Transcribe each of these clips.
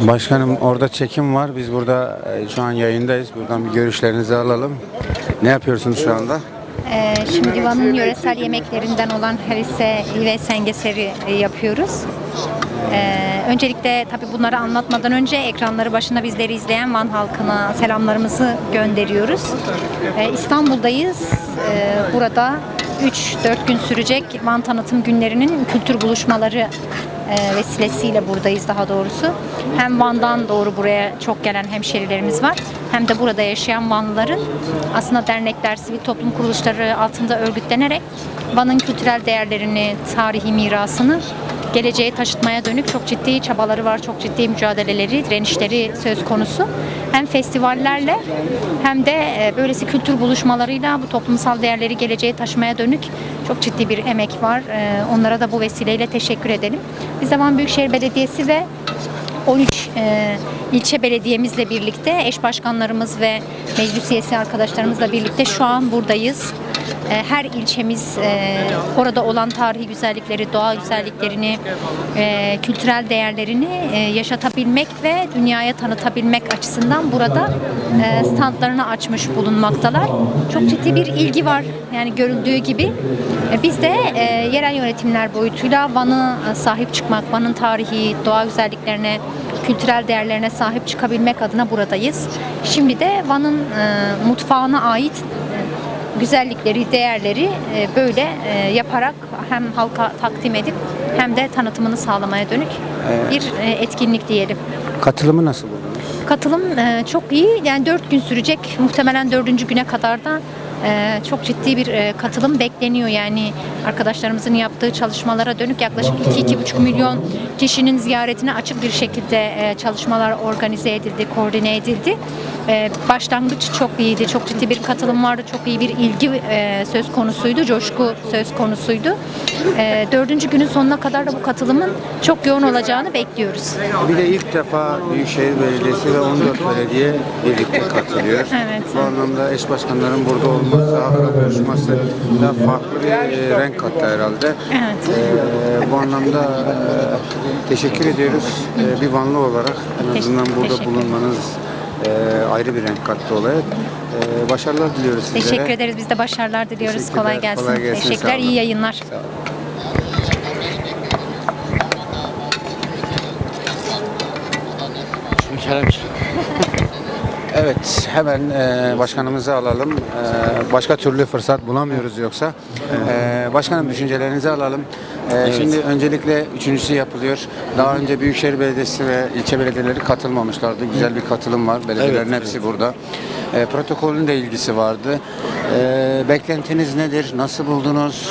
Başkanım orada çekim var. Biz burada e, şu an yayındayız. Buradan bir görüşlerinizi alalım. Ne yapıyorsunuz şu anda? Ee, şimdi Van'ın yöresel yemeklerinden olan harise ve sengeseri e, yapıyoruz. Ee, öncelikle tabii bunları anlatmadan önce ekranları başında bizleri izleyen Van halkına selamlarımızı gönderiyoruz. Ee, İstanbul'dayız. Ee, burada 3-4 gün sürecek Van tanıtım günlerinin kültür buluşmaları e, vesilesiyle buradayız daha doğrusu. Hem Van'dan doğru buraya çok gelen hemşerilerimiz var hem de burada yaşayan Vanlıların aslında dernekler, sivil toplum kuruluşları altında örgütlenerek Van'ın kültürel değerlerini, tarihi mirasını geleceğe taşıtmaya dönük çok ciddi çabaları var, çok ciddi mücadeleleri, direnişleri söz konusu. Hem festivallerle hem de e, böylesi kültür buluşmalarıyla bu toplumsal değerleri geleceğe taşımaya dönük çok ciddi bir emek var. E, Onlara da bu vesileyle teşekkür edelim. Biz Van Büyükşehir Belediyesi ve 13 e, ilçe belediyemizle birlikte eş başkanlarımız ve meclis üyesi arkadaşlarımızla birlikte şu an buradayız. E, her ilçemiz e, orada olan tarihi güzellikleri, doğa güzelliklerini, e, kültürel değerlerini e, yaşatabilmek ve dünyaya tanıtabilmek açısından burada e, standlarını açmış bulunmaktalar. Çok ciddi bir ilgi var. Yani görüldüğü gibi. E, biz de yerel yönetimler boyutuyla Van'a sahip çıkmak, Van'ın tarihi, doğa güzelliklerine, kültürel değerlerine sahip çıkabilmek adına buradayız. Şimdi de Van'ın e, mutfağına ait güzellikleri, değerleri e, böyle e, yaparak hem halka takdim edip hem de tanıtımını sağlamaya dönük bir e, etkinlik diyelim. Katılımı nasıl buldunuz? Katılım çok iyi. Yani dört gün sürecek. Muhtemelen dördüncü güne kadar da e, çok ciddi bir e, katılım bekleniyor. Yani arkadaşlarımızın yaptığı çalışmalara dönük yaklaşık 2-2,5 milyon kişinin ziyaretine açık bir şekilde e, çalışmalar organize edildi, koordine edildi. E, başlangıç çok iyiydi. Çok ciddi bir katılım vardı. Çok iyi bir ilgi e, söz konusuydu. Coşku söz konusuydu. E, dördüncü günün sonuna kadar da bu katılımın çok yoğun olacağını bekliyoruz. Bir de ilk defa Büyükşehir Belediyesi ve 14 belediye birlikte katılıyor. Evet. Bu anlamda eş başkanların burada olması, halkla buluşması da farklı bir e, renk kattı herhalde. Evet. E, bu anlamda e, teşekkür ediyoruz. E, bir Vanlı olarak en azından burada teşekkür bulunmanız e, ayrı bir renk kattı olaya. Başarılar diliyoruz sizlere. Teşekkür ederiz. Biz de başarılar diliyoruz. Teşekkürler, Kolay gelsin. kolay gelsin, Teşekkürler. sağ olun. İyi yayınlar. Sağ olun. Evet, hemen e, başkanımızı alalım. E, başka türlü fırsat bulamıyoruz yoksa. E, başkanım düşüncelerinizi alalım. E, Şimdi öncelikle üçüncüsü yapılıyor. Daha önce Büyükşehir Belediyesi ve ilçe belediyeleri katılmamışlardı. Güzel bir katılım var. Belediyelerin Evet, hepsi burada. E, protokolün de ilgisi vardı. E, beklentiniz nedir? Nasıl buldunuz?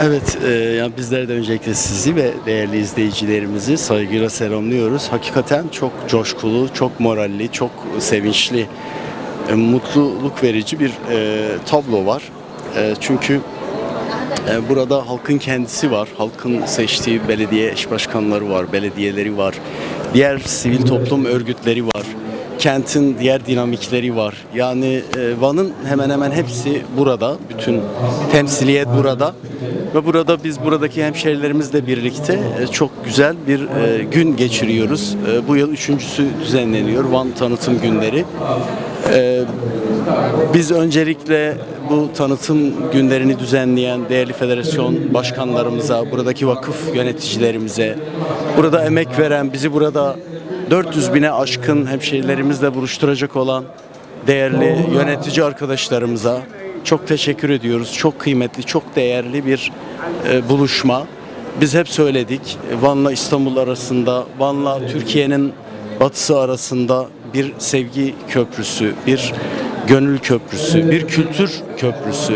Evet, e, yani bizler de öncelikle sizi ve değerli izleyicilerimizi saygıyla selamlıyoruz. Hakikaten çok coşkulu, çok moralli, çok sevinçli, e, mutluluk verici bir e, tablo var. E, çünkü burada halkın kendisi var, halkın seçtiği belediye eş başkanları var, belediyeleri var, diğer sivil toplum örgütleri var, kentin diğer dinamikleri var. Yani e, Van'ın hemen hemen hepsi burada, bütün temsiliyet burada ve burada biz buradaki hemşehrilerimizle birlikte e, çok güzel bir e, gün geçiriyoruz. Bu yıl üçüncüsü düzenleniyor, Van Tanıtım Günleri. Biz öncelikle bu tanıtım günlerini düzenleyen değerli federasyon başkanlarımıza, buradaki vakıf yöneticilerimize, burada emek veren, bizi burada 400 bine aşkın hemşehrilerimizle buluşturacak olan değerli yönetici arkadaşlarımıza çok teşekkür ediyoruz. Çok kıymetli, çok değerli bir e, buluşma. Biz hep söyledik Van'la İstanbul arasında, Van'la Türkiye'nin batısı arasında bir sevgi köprüsü, bir gönül köprüsü, bir kültür köprüsü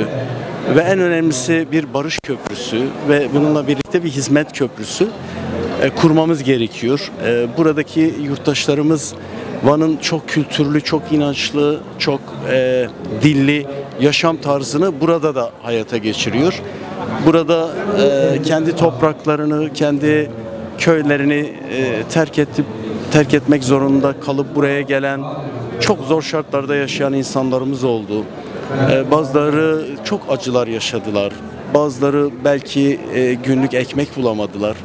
ve en önemlisi bir barış köprüsü ve bununla birlikte bir hizmet köprüsü e, kurmamız gerekiyor. E, Buradaki yurttaşlarımız Van'ın çok kültürlü, çok inançlı, çok e, dilli yaşam tarzını burada da hayata geçiriyor. Burada kendi topraklarını, kendi köylerini terk edip terk etmek zorunda kalıp buraya gelen çok zor şartlarda yaşayan insanlarımız oldu. E, bazıları çok acılar yaşadılar. Bazıları belki e, günlük ekmek bulamadılar.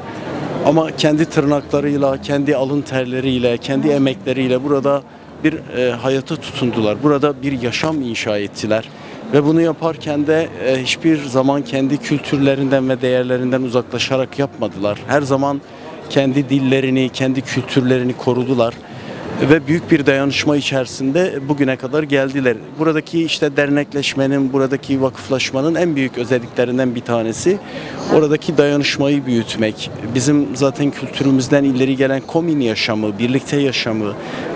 Ama kendi tırnaklarıyla, kendi alın terleriyle, kendi emekleriyle burada bir e, hayata tutundular. Burada bir yaşam inşa ettiler. Ve bunu yaparken de e, hiçbir zaman kendi kültürlerinden ve değerlerinden uzaklaşarak yapmadılar. Her zaman kendi dillerini, kendi kültürlerini korudular ve büyük bir dayanışma içerisinde bugüne kadar geldiler. Buradaki işte dernekleşmenin, buradaki vakıflaşmanın en büyük özelliklerinden bir tanesi oradaki dayanışmayı büyütmek. Bizim zaten kültürümüzden ileri gelen komün yaşamı, birlikte yaşamı,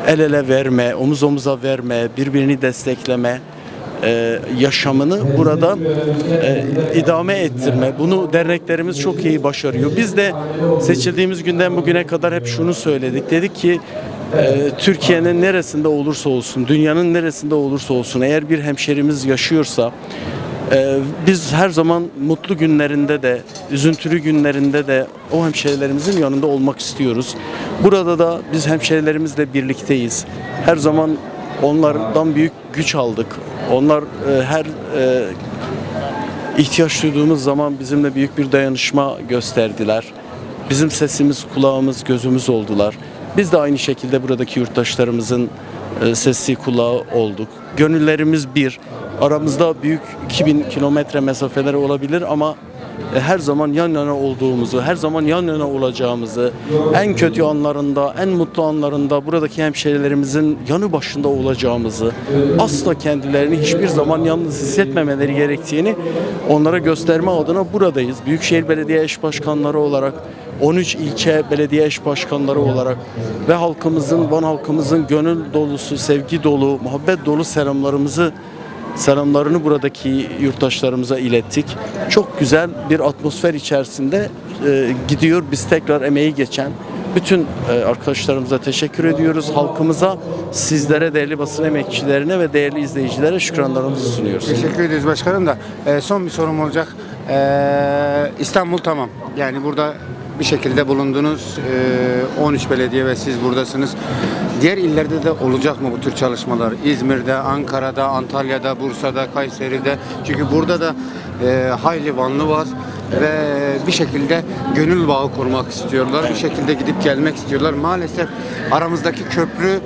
el ele verme, omuz omuza verme, birbirini destekleme, e, yaşamını burada e, idame ettirme. Bunu derneklerimiz çok iyi başarıyor. Biz de seçildiğimiz günden bugüne kadar hep şunu söyledik. Dedik ki e, Türkiye'nin neresinde olursa olsun, dünyanın neresinde olursa olsun eğer bir hemşerimiz yaşıyorsa e, biz her zaman mutlu günlerinde de, üzüntülü günlerinde de o hemşerilerimizin yanında olmak istiyoruz. Burada da biz hemşerilerimizle birlikteyiz. Her zaman onlardan büyük güç aldık. Onlar e, her e, ihtiyaç duyduğumuz zaman bizimle büyük bir dayanışma gösterdiler. Bizim sesimiz, kulağımız, gözümüz oldular. Biz de aynı şekilde buradaki yurttaşlarımızın e, sesi kulağı olduk. Gönüllerimiz bir. Aramızda büyük 2000 kilometre mesafeleri olabilir ama her zaman yan yana olduğumuzu, her zaman yan yana olacağımızı, en kötü anlarında, en mutlu anlarında buradaki hemşehrilerimizin yanı başında olacağımızı, asla kendilerini hiçbir zaman yalnız hissetmemeleri gerektiğini onlara gösterme adına buradayız. Büyükşehir Belediye Eş Başkanları olarak 13 ilçe belediye eş başkanları olarak ve halkımızın, Van halkımızın gönül dolusu, sevgi dolu, muhabbet dolu selamlarımızı selamlarını buradaki yurttaşlarımıza ilettik. Çok güzel bir atmosfer içerisinde e, gidiyor. Biz tekrar emeği geçen bütün e, arkadaşlarımıza teşekkür ediyoruz. Halkımıza, sizlere, değerli basın emekçilerine ve değerli izleyicilere şükranlarımızı sunuyoruz. Teşekkür ederiz başkanım da e, son bir sorum olacak. E, İstanbul tamam. Yani burada bir şekilde bulundunuz. E, 13 belediye ve siz buradasınız. Diğer illerde de olacak mı bu tür çalışmalar? İzmir'de, Ankara'da, Antalya'da, Bursa'da, Kayseri'de. Çünkü burada da e, hayli Vanlı var ve bir şekilde gönül bağı kurmak istiyorlar. Bir şekilde gidip gelmek istiyorlar. Maalesef aramızdaki köprü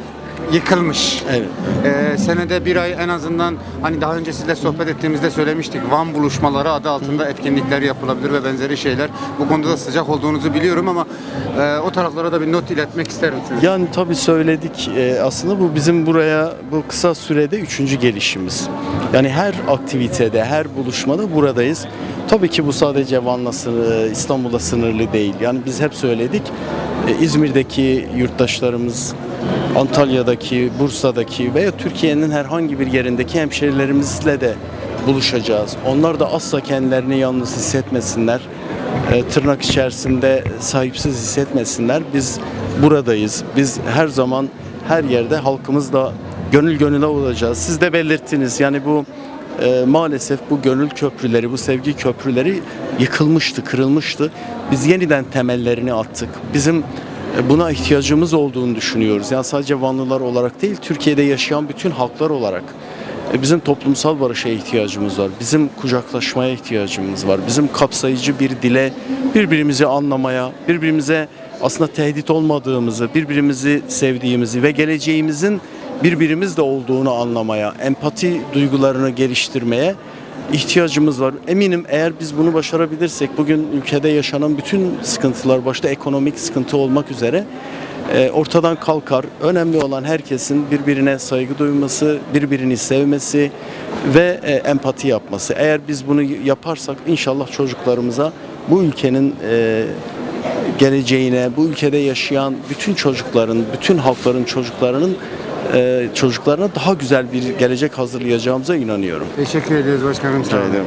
yıkılmış. Evet. Ee, senede bir ay en azından hani daha önce sizle sohbet ettiğimizde söylemiştik. Van buluşmaları adı altında etkinlikler yapılabilir ve benzeri şeyler. Bu konuda da sıcak olduğunuzu biliyorum ama e, o taraflara da bir not iletmek ister misiniz? Yani tabii söyledik Ee, aslında bu bizim buraya bu kısa sürede üçüncü gelişimiz. Yani her aktivitede, her buluşmada buradayız. Tabii ki bu sadece Van'la sınırlı, İstanbul'la sınırlı değil. Yani biz hep söyledik e, İzmir'deki yurttaşlarımız, Antalya'daki, Bursa'daki veya Türkiye'nin herhangi bir yerindeki hemşerilerimizle de buluşacağız. Onlar da asla kendilerini yalnız hissetmesinler. E, tırnak içerisinde sahipsiz hissetmesinler. Biz buradayız. Biz her zaman her yerde halkımızla gönül gönüle olacağız. Siz de belirttiniz. Yani bu e, maalesef bu gönül köprüleri, bu sevgi köprüleri yıkılmıştı, kırılmıştı. Biz yeniden temellerini attık. Bizim buna ihtiyacımız olduğunu düşünüyoruz. Yani sadece Vanlılar olarak değil, Türkiye'de yaşayan bütün halklar olarak. E, Bizim toplumsal barışa ihtiyacımız var. Bizim kucaklaşmaya ihtiyacımız var. Bizim kapsayıcı bir dile, birbirimizi anlamaya, birbirimize aslında tehdit olmadığımızı, birbirimizi sevdiğimizi ve geleceğimizin birbirimizle olduğunu anlamaya, empati duygularını geliştirmeye ihtiyacımız var. Eminim eğer biz bunu başarabilirsek bugün ülkede yaşanan bütün sıkıntılar başta ekonomik sıkıntı olmak üzere e, ortadan kalkar. Önemli olan herkesin birbirine saygı duyması, birbirini sevmesi ve e, empati yapması. Eğer biz bunu yaparsak inşallah çocuklarımıza bu ülkenin e, geleceğine, bu ülkede yaşayan bütün çocukların, bütün halkların çocuklarının çocuklarına daha güzel bir gelecek hazırlayacağımıza inanıyorum. Teşekkür ederiz başkanım. Olun. ederim.